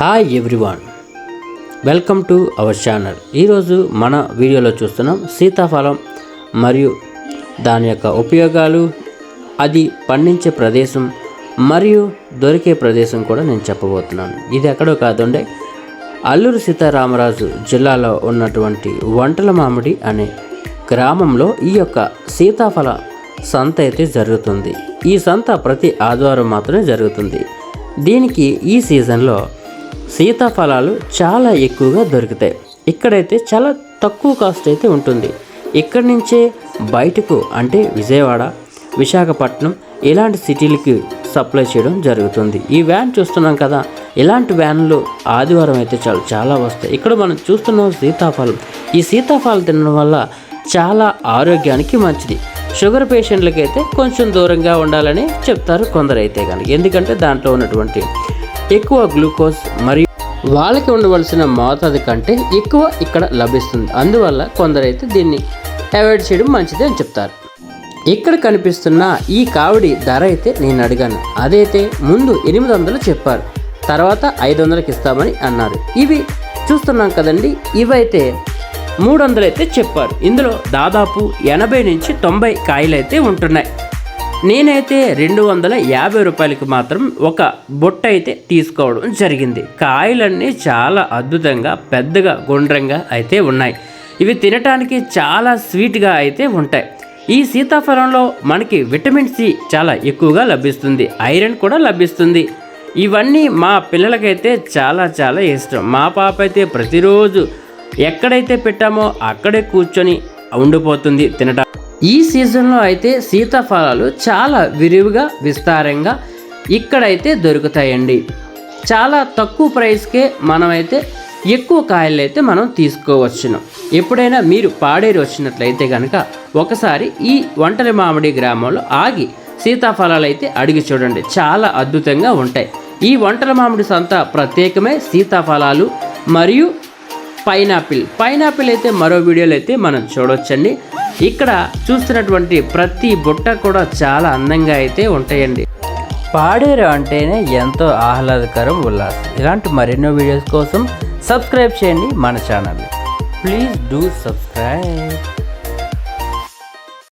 Hi everyone welcome to our channel ఈరోజు మన వీడియోలో చూస్తున్నాం సీతాఫలం మరియు దాని యొక్క ఉపయోగాలు అది పండించే ప్రదేశం మరియు దొరికే ప్రదేశం కూడా నేను చెప్పబోతున్నాను. ఇది ఎక్కడో కాదుండే అల్లూరు సీతారామరాజు జిల్లాలో ఉన్నటువంటి వంటల మామిడి అనే గ్రామంలో ఈ యొక్క సీతాఫల సంత అయితే జరుగుతుంది. ఈ సంత ప్రతి ఆదివారం మాత్రమే జరుగుతుంది. దీనికి ఈ సీజన్లో సీతాఫలాలు చాలా ఎక్కువగా దొరుకుతాయి. ఇక్కడైతే చాలా తక్కువ కాస్ట్ అయితే ఉంటుంది. ఇక్కడి నుంచే బయటకు అంటే విజయవాడ విశాఖపట్నం ఇలాంటి సిటీలకి సప్లై చేయడం జరుగుతుంది. ఈ వ్యాన్ చూస్తున్నాం కదా ఇలాంటి వ్యాన్లు ఆదివారం అయితే చాలా చాలా వస్తాయి. ఇక్కడ మనం చూస్తున్నాం సీతాఫలం. ఈ సీతాఫలం తినడం వల్ల చాలా ఆరోగ్యానికి మంచిది. షుగర్ పేషెంట్లకి అయితే కొంచెం దూరంగా ఉండాలని చెప్తారు కొందరైతే కనుక ఎందుకంటే దాంట్లో ఉన్నటువంటి ఎక్కువ గ్లూకోజ్ మరియు వాళ్ళకి ఉండవలసిన మోతాదు కంటే ఎక్కువ ఇక్కడ లభిస్తుంది. అందువల్ల కొందరైతే దీన్ని అవాయిడ్ చేయడం మంచిది అని చెప్తారు. ఇక్కడ కనిపిస్తున్న ఈ కావిడి ధర అయితే నేను అడిగాను. అదైతే ముందు ఎనిమిది వందలు చెప్పారు. తర్వాత ఐదు వందలకి ఇస్తామని అన్నారు. ఇవి చూస్తున్నాం కదండి ఇవైతే మూడు వందలు అయితే చెప్పారు. ఇందులో దాదాపు ఎనభై నుంచి తొంభై కాయలు అయితే ఉంటున్నాయి. నేనైతే రెండు వందల యాభై రూపాయలకి మాత్రం ఒక బొట్ట అయితే తీసుకోవడం జరిగింది. కాయలన్నీ చాలా అద్భుతంగా పెద్దగా గుండ్రంగా అయితే ఉన్నాయి. ఇవి తినటానికి చాలా స్వీట్గా అయితే ఉంటాయి. ఈ సీతాఫలంలో మనకి విటమిన్ సి చాలా ఎక్కువగా లభిస్తుంది. ఐరన్ కూడా లభిస్తుంది. ఇవన్నీ మా పిల్లలకైతే చాలా చాలా ఇష్టం. మా పాప అయితే ప్రతిరోజు ఎక్కడైతే పెట్టామో అక్కడే కూర్చొని ఉండిపోతుంది తినటం ఈ సీజన్లో అయితే సీతాఫలాలు చాలా విరివిగా విస్తారంగా ఇక్కడైతే దొరుకుతాయండి. చాలా తక్కువ ప్రైస్కే మనమైతే ఎక్కువ కాయలు అయితే మనం తీసుకోవచ్చును. ఎప్పుడైనా మీరు పాడేరు వచ్చినట్లయితే కనుక ఒకసారి ఈ ఒంటరి మామిడి గ్రామంలో ఆగి సీతాఫలాలు అయితే అడిగి చూడండి. చాలా అద్భుతంగా ఉంటాయి. ఈ ఒంటరి మామిడి సంత ప్రత్యేకమే సీతాఫలాలు మరియు పైనాపిల్. పైనాపిల్ అయితే మరో వీడియోలో అయితే మనం చూడొచ్చండి. ఇక్కడ చూస్తున్నటువంటి ప్రతి బుట్ట కూడా చాలా అందంగా అయితే ఉంటాయండి. పాడేరు అంటేనే ఎంతో ఆహ్లాదకరం ఉల్లాసం. ఇలాంటి మరెన్నో వీడియోస్ కోసం సబ్స్క్రైబ్ చేయండి మన ఛానల్ ప్లీజ్ డూ సబ్స్క్రైబ్.